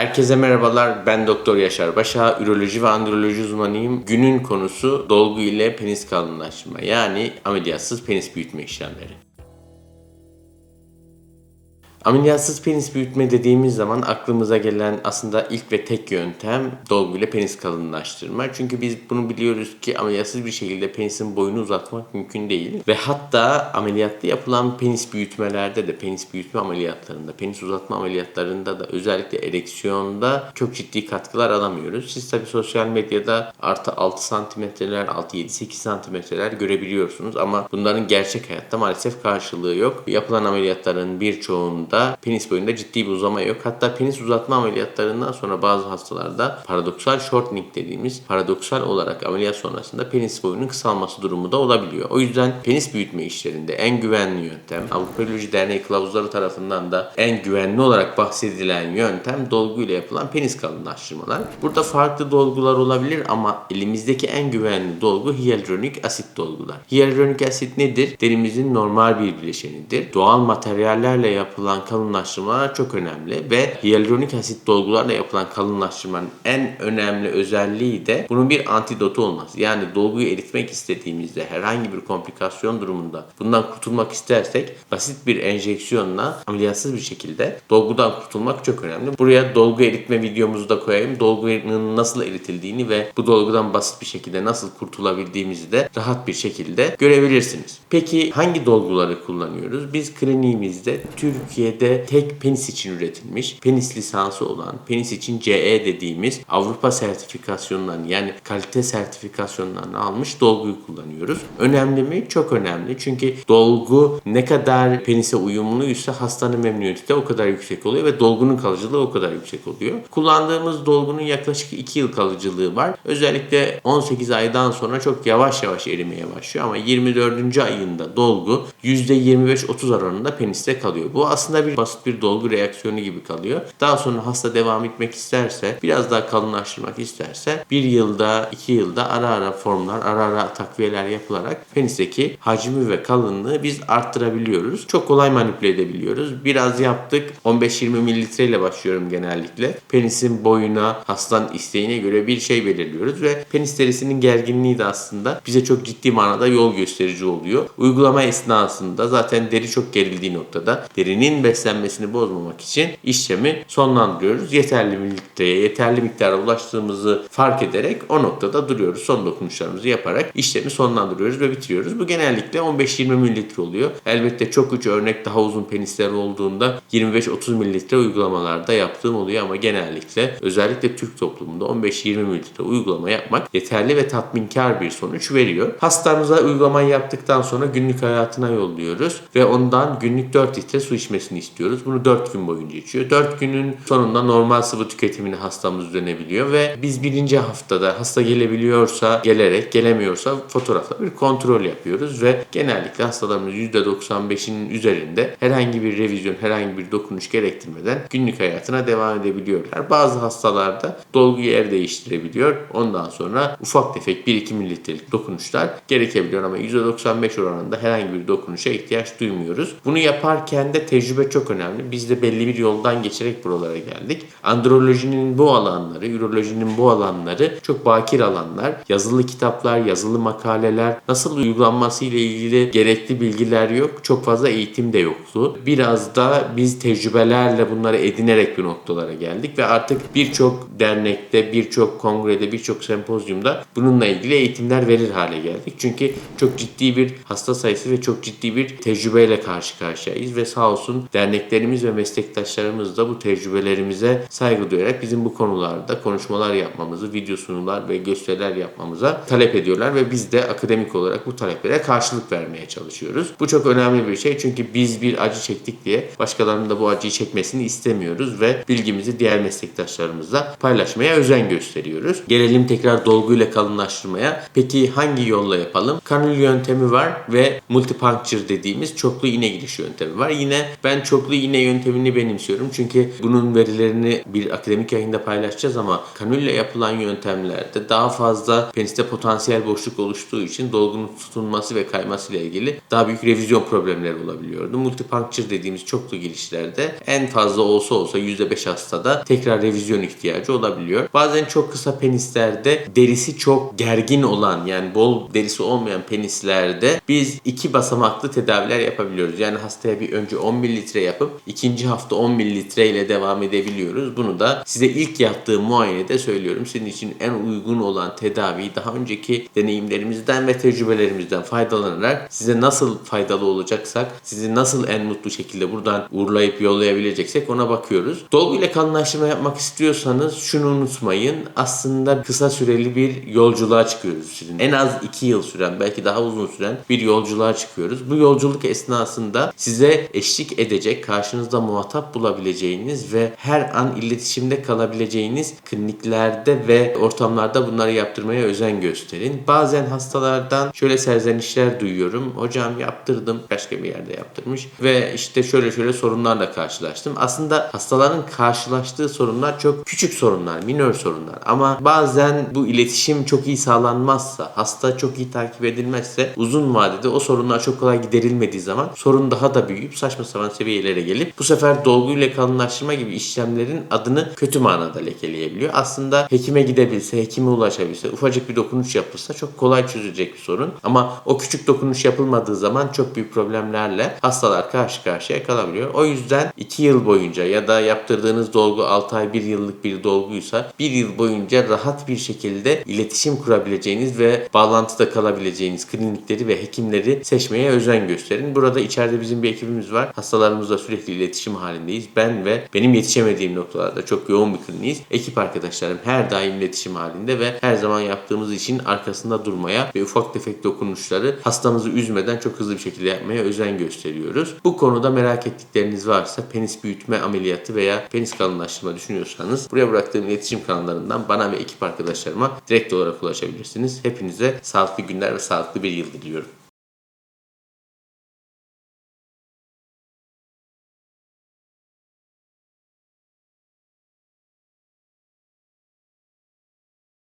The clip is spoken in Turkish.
Herkese merhabalar. Ben Doktor Yaşar Başa, üroloji ve androloji uzmanıyım. Günün konusu dolgu ile penis kalınlaştırma yani ameliyatsız penis büyütme işlemleri. Ameliyatsız penis büyütme dediğimiz zaman aklımıza gelen aslında ilk ve tek yöntem dolgu ile penis kalınlaştırma. Çünkü biz bunu biliyoruz ki ameliyatsız bir şekilde penisin boyunu uzatmak mümkün değil. Ve hatta ameliyatlı yapılan penis büyütmelerde de penis büyütme ameliyatlarında, penis uzatma ameliyatlarında da özellikle ereksiyonda çok ciddi katkılar alamıyoruz. Siz tabi sosyal medyada artı 6 santimetreler, 6-7-8 santimetreler görebiliyorsunuz ama bunların gerçek hayatta maalesef karşılığı yok. Yapılan ameliyatların birçoğunda penis boyunda ciddi bir uzama yok. Hatta penis uzatma ameliyatlarından sonra bazı hastalarda paradoksal shortening dediğimiz paradoksal olarak ameliyat sonrasında penis boyunun kısalması durumu da olabiliyor. O yüzden penis büyütme işlerinde en güvenli yöntem Avrupa Uroloji Derneği kılavuzları tarafından da en güvenli olarak bahsedilen yöntem dolgu ile yapılan penis kalınlaştırmalar. Burada farklı dolgular olabilir ama elimizdeki en güvenli dolgu hyaluronik asit dolgular. Hyaluronik asit nedir? Derimizin normal bir bileşenidir. Doğal materyallerle yapılan kalınlaştırmalar çok önemli ve hyaluronik asit dolgularla yapılan kalınlaştırmanın en önemli özelliği de bunun bir antidotu olması. Yani dolguyu eritmek istediğimizde herhangi bir komplikasyon durumunda bundan kurtulmak istersek basit bir enjeksiyonla ameliyatsız bir şekilde dolgudan kurtulmak çok önemli. Buraya dolgu eritme videomuzu da koyayım. Dolgunun nasıl eritildiğini ve bu dolgudan basit bir şekilde nasıl kurtulabildiğimizi de rahat bir şekilde görebilirsiniz. Peki hangi dolguları kullanıyoruz? Biz kliniğimizde Türkiye'de tek penis için üretilmiş, penis lisansı olan, penis için CE dediğimiz Avrupa sertifikasyonundan yani kalite sertifikasyonlarını almış dolguyu kullanıyoruz. Önemli mi? Çok önemli. Çünkü dolgu ne kadar penise uyumluysa hastanın memnuniyeti de o kadar yüksek oluyor ve dolgunun kalıcılığı o kadar yüksek oluyor. Kullandığımız dolgunun yaklaşık 2 yıl kalıcılığı var. Özellikle 18 aydan sonra çok yavaş yavaş erimeye başlıyor ama 24. ayında dolgu %25-30 oranında peniste kalıyor. Bu aslında bir basit bir dolgu reaksiyonu gibi kalıyor. Daha sonra hasta devam etmek isterse, biraz daha kalınlaştırmak isterse bir yılda, iki yılda ara ara formlar, ara ara takviyeler yapılarak penisteki hacmi ve kalınlığı biz arttırabiliyoruz. Çok kolay manipüle edebiliyoruz. Biraz yaptık. 15-20 mililitre ile başlıyorum genellikle. Penisin boyuna, hastanın isteğine göre bir şey belirliyoruz ve penis derisinin gerginliği de aslında bize çok ciddi manada yol gösterici oluyor. Uygulama esnasında zaten deri çok gerildiği noktada derinin beslenmesini bozmamak için işlemi sonlandırıyoruz. Yeterli mililitreye, yeterli miktara ulaştığımızı fark ederek o noktada duruyoruz. Son dokunuşlarımızı yaparak işlemi sonlandırıyoruz ve bitiriyoruz. Bu genellikle 15-20 mililitre oluyor. Elbette çok uç örnek daha uzun penisler olduğunda 25-30 mililitre uygulamalarda yaptığım oluyor ama genellikle özellikle Türk toplumunda 15-20 mililitre uygulama yapmak yeterli ve tatminkar bir sonuç veriyor. Hastamıza uygulamayı yaptıktan sonra günlük hayatına yolluyoruz ve ondan günlük 4 litre su içmesini istiyoruz. Bunu 4 gün boyunca içiyor. 4 günün sonunda normal sıvı tüketimini hastamız dönebiliyor ve biz birinci haftada hasta gelebiliyorsa gelerek gelemiyorsa fotoğrafla bir kontrol yapıyoruz ve genellikle hastalarımız %95'inin üzerinde herhangi bir revizyon, herhangi bir dokunuş gerektirmeden günlük hayatına devam edebiliyorlar. Bazı hastalarda dolgu yer değiştirebiliyor. Ondan sonra ufak tefek 1-2 mililitrelik dokunuşlar gerekebiliyor ama %95 oranında herhangi bir dokunuşa ihtiyaç duymuyoruz. Bunu yaparken de tecrübe çok önemli. Biz de belli bir yoldan geçerek buralara geldik. Androlojinin bu alanları, ürolojinin bu alanları çok bakir alanlar. Yazılı kitaplar, yazılı makaleler, nasıl uygulanması ile ilgili gerekli bilgiler yok. Çok fazla eğitim de yoktu. Biraz da biz tecrübelerle bunları edinerek bir noktalara geldik ve artık birçok dernekte, birçok kongrede, birçok sempozyumda bununla ilgili eğitimler verir hale geldik. Çünkü çok ciddi bir hasta sayısı ve çok ciddi bir tecrübeyle karşı karşıyayız ve sağ olsun derneklerimiz ve meslektaşlarımız da bu tecrübelerimize saygı duyarak bizim bu konularda konuşmalar yapmamızı, video sunular ve gösteriler yapmamıza talep ediyorlar ve biz de akademik olarak bu taleplere karşılık vermeye çalışıyoruz. Bu çok önemli bir şey çünkü biz bir acı çektik diye başkalarının da bu acıyı çekmesini istemiyoruz ve bilgimizi diğer meslektaşlarımızla paylaşmaya özen gösteriyoruz. Gelelim tekrar dolguyla kalınlaştırmaya. Peki hangi yolla yapalım? Kanül yöntemi var ve multipuncture dediğimiz çoklu iğne giriş yöntemi var. Yine ben ben çoklu iğne yöntemini benimsiyorum. Çünkü bunun verilerini bir akademik yayında paylaşacağız ama kanülle yapılan yöntemlerde daha fazla peniste potansiyel boşluk oluştuğu için dolgunun tutunması ve kayması ile ilgili daha büyük revizyon problemleri olabiliyordu. Multipuncture dediğimiz çoklu girişlerde en fazla olsa olsa %5 hastada tekrar revizyon ihtiyacı olabiliyor. Bazen çok kısa penislerde derisi çok gergin olan yani bol derisi olmayan penislerde biz iki basamaklı tedaviler yapabiliyoruz. Yani hastaya bir önce 10 mililitre yapıp ikinci hafta 10 mililitre ile devam edebiliyoruz. Bunu da size ilk yaptığım muayenede söylüyorum. Sizin için en uygun olan tedaviyi daha önceki deneyimlerimizden ve tecrübelerimizden faydalanarak size nasıl faydalı olacaksak, sizi nasıl en mutlu şekilde buradan uğurlayıp yollayabileceksek ona bakıyoruz. Dolgu ile kalınlaştırma yapmak istiyorsanız şunu unutmayın. Aslında kısa süreli bir yolculuğa çıkıyoruz sizin. En az 2 yıl süren, belki daha uzun süren bir yolculuğa çıkıyoruz. Bu yolculuk esnasında size eşlik edecek, karşınızda muhatap bulabileceğiniz ve her an iletişimde kalabileceğiniz kliniklerde ve ortamlarda bunları yaptırmaya özen gösterin. Bazen hastalardan şöyle serzenişler duyuyorum. Hocam yaptırdım, başka bir yerde yaptırmış ve işte şöyle şöyle sorunlarla karşılaştım. Aslında hastaların karşılaştığı sorunlar çok küçük sorunlar, minör sorunlar. Ama bazen bu iletişim çok iyi sağlanmazsa, hasta çok iyi takip edilmezse uzun vadede o sorunlar çok kolay giderilmediği zaman sorun daha da büyüyüp saçma sapan seviyelere gelip bu sefer dolguyla kalınlaştırma gibi işlemlerin adını kötü manada lekeleyebiliyor. Aslında hekime gidebilse, hekime ulaşabilse, ufacık bir dokunuş yapılsa çok kolay çözülecek bir sorun. Ama o küçük dokunuş yapılmadığı zaman çok büyük problemlerle hastalar karşı karşıya kalabiliyor. O yüzden 2 yıl boyunca ya da yaptırdığınız dolgu 6 ay 1 yıllık bir dolguysa 1 yıl boyunca rahat bir şekilde iletişim kurabileceğiniz ve bağlantıda kalabileceğiniz klinikleri ve hekimleri seçmeye özen gösterin. Burada içeride bizim bir ekibimiz var. Hastalarımızla sürekli iletişim halindeyiz. Ben ve benim yetişemediğim noktalarda çok yoğun bir kliniğiz. Ekip arkadaşlarım her daim iletişim halinde ve her zaman yaptığımız işin arkasında durmaya ve ufak tefek dokunuşları hastamızı üzmeden çok hızlı bir şekilde yapmaya özen gösteriyoruz. Bu konuda merak ettikleriniz varsa penis büyütme ameliyatı veya penis kalınlaştırma düşünüyorsanız buraya bıraktığım iletişim kanallarından bana ve ekip arkadaşlarıma direkt olarak ulaşabilirsiniz. Hepinize sağlıklı günler ve sağlıklı bir yıl diliyorum.